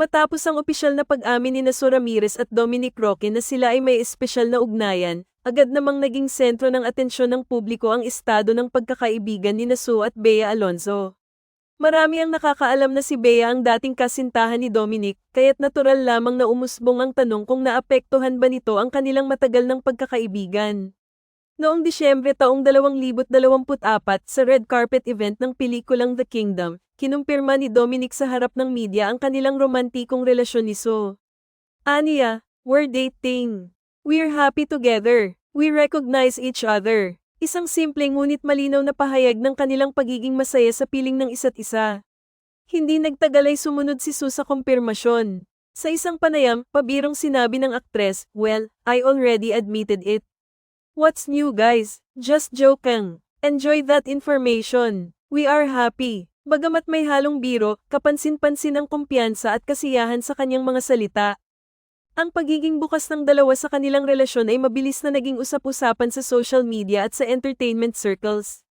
Matapos ang opisyal na pag-amin ni Naso Ramirez at Dominic Roque na sila ay may espesyal na ugnayan, agad namang naging sentro ng atensyon ng publiko ang estado ng pagkakaibigan ni Naso at Bea Alonzo. Marami ang nakakaalam na si Bea ang dating kasintahan ni Dominic, kaya't natural lamang na umusbong ang tanong kung naapektuhan ba nito ang kanilang matagal ng pagkakaibigan. Noong Disyembre taong 2024 sa red carpet event ng pelikulang The Kingdom, kinumpirma ni Dominic sa harap ng media ang kanilang romantikong relasyon ni So. Ania, we're dating. We're happy together. We recognize each other. Isang simple ngunit malinaw na pahayag ng kanilang pagiging masaya sa piling ng isa't isa. Hindi nagtagal ay sumunod si Sue sa kumpirmasyon. Sa isang panayam, pabirong sinabi ng aktres, well, I already admitted it. What's new guys? Just joking. Enjoy that information. We are happy. Bagamat may halong biro, kapansin-pansin ang kumpiyansa at kasiyahan sa kanyang mga salita. Ang pagiging bukas ng dalawa sa kanilang relasyon ay mabilis na naging usap-usapan sa social media at sa entertainment circles.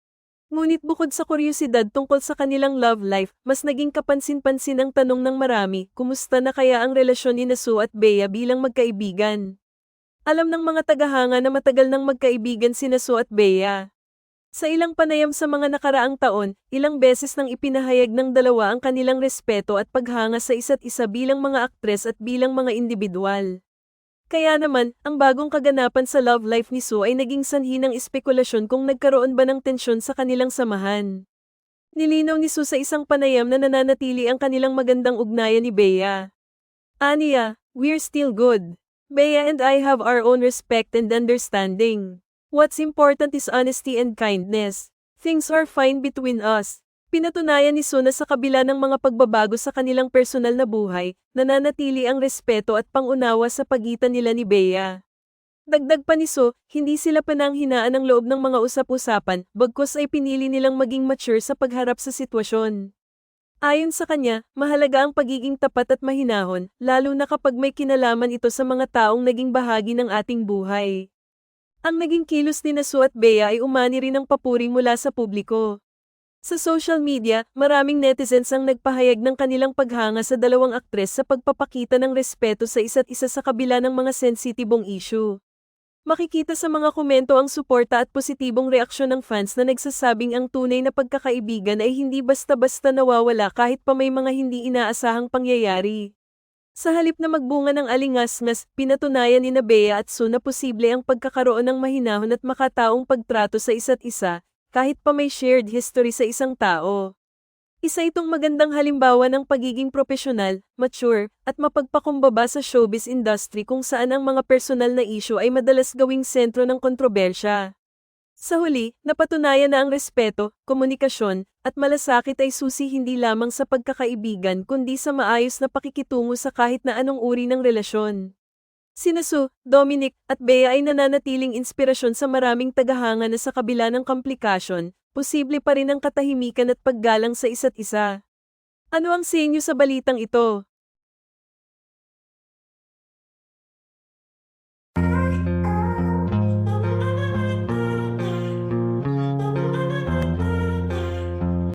Ngunit bukod sa kuryosidad tungkol sa kanilang love life, mas naging kapansin-pansin ang tanong ng marami, kumusta na kaya ang relasyon ni Nasu at Bea bilang magkaibigan? Alam ng mga tagahanga na matagal nang magkaibigan si Nasu at Bea. Sa ilang panayam sa mga nakaraang taon, ilang beses nang ipinahayag ng dalawa ang kanilang respeto at paghanga sa isa't isa bilang mga aktres at bilang mga individual. Kaya naman, ang bagong kaganapan sa love life ni Sue ay naging sanhi ng espekulasyon kung nagkaroon ba ng tensyon sa kanilang samahan. Nilinaw ni Sue sa isang panayam na nananatili ang kanilang magandang ugnayan ni Bea. Ania, we're still good. Bea and I have our own respect and understanding. What's important is honesty and kindness. Things are fine between us. Pinatunayan ni Suna sa kabila ng mga pagbabago sa kanilang personal na buhay, nananatili ang respeto at pangunawa sa pagitan nila ni Bea. Dagdag pa ni So, hindi sila pananghinaan ng loob ng mga usap-usapan, bagkus ay pinili nilang maging mature sa pagharap sa sitwasyon. Ayon sa kanya, mahalaga ang pagiging tapat at mahinahon, lalo na kapag may kinalaman ito sa mga taong naging bahagi ng ating buhay. Ang naging kilos ni Nasu at Bea ay umani rin ng papuri mula sa publiko. Sa social media, maraming netizens ang nagpahayag ng kanilang paghanga sa dalawang aktres sa pagpapakita ng respeto sa isa't isa sa kabila ng mga sensitibong issue. Makikita sa mga komento ang suporta at positibong reaksyon ng fans na nagsasabing ang tunay na pagkakaibigan ay hindi basta-basta nawawala kahit pa may mga hindi inaasahang pangyayari. Sa halip na magbunga ng alingasngas, pinatunayan ni Bea at Su na posible ang pagkakaroon ng mahinahon at makataong pagtrato sa isa't isa, kahit pa may shared history sa isang tao. Isa itong magandang halimbawa ng pagiging profesional, mature, at mapagpakumbaba sa showbiz industry kung saan ang mga personal na issue ay madalas gawing sentro ng kontrobersya. Sa huli, napatunayan na ang respeto, komunikasyon, at malasakit ay susi hindi lamang sa pagkakaibigan kundi sa maayos na pakikitungo sa kahit na anong uri ng relasyon. Sina Dominic, at Bea ay nananatiling inspirasyon sa maraming tagahanga na sa kabila ng komplikasyon, posible pa rin ang katahimikan at paggalang sa isa't isa. Ano ang sa inyo sa balitang ito?